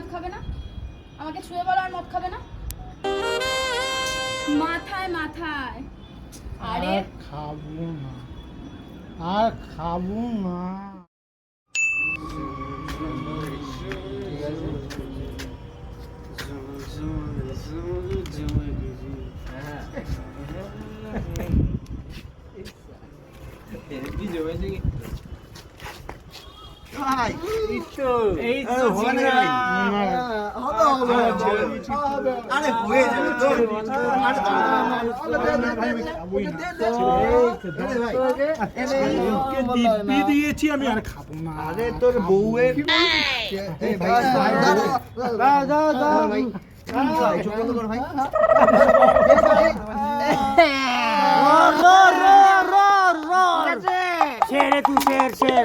মদ খাবে না? আমাকে ছুঁয়ে বলো আর মদ খাবে না? মাথায় মাথায়। আরে খাব না। আর খাব না। এই তো হবে। আরে হয়ে যাবে তো। দিব্যি দিয়েছি আমি আর খাব না আরে তোর বউয়ের দাও দাও দাও ভাই কর শের